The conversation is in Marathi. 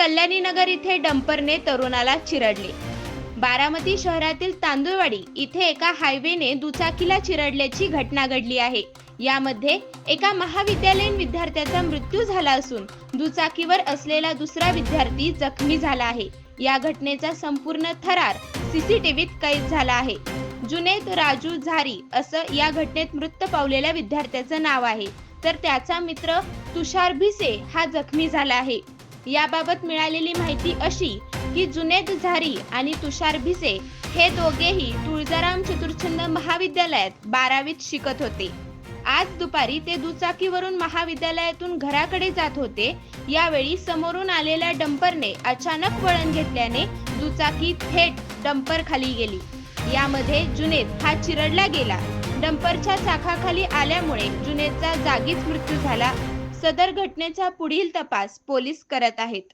कल्याणीनगर इथे डंपरने तरुणाला चिरडले. बारामती शहरातील तांदूळवाडी इथे एका हायवेने दुचाकीला चिरडल्याची घटना घडली आहे. यामध्ये एका महाविद्यालयीन विद्यार्थ्याचा मृत्यू झाला असून दुचाकीवर असलेला दुसरा विद्यार्थी जखमी झाला आहे. या घटनेचा संपूर्ण थरार सीसीटीव्हीत कैद झाला आहे. जुनेद राजू झारी असं या घटनेत मृत पावलेल्या विद्यार्थ्याचं नाव आहे. तर त्याचा मित्र तुषार भिसे हा जखमी झाला आहे. याबाबत मिळालेली माहिती अशी की जुनेद झारी आणि तुषार भिसे हे दोघेही तुळजाराम चतुर्छंद महाविद्यालयात बारावीत शिकत होते. आज दुपारी ते दुचाकीवरून महाविद्यालयातून घराकडे जात होते. यावेळी समोरून आलेल्या डंपरने अचानक वळण घेतल्याने दुचाकी थेट डंपर खाली गेली. यामध्ये जुनेद हा चिरडला गेला. डंपरच्या चाकाखाली आल्यामुळे जुनेदचा जागीच मृत्यू झाला. सदर घटनेचा पुढील तपास पोलीस करत आहेत.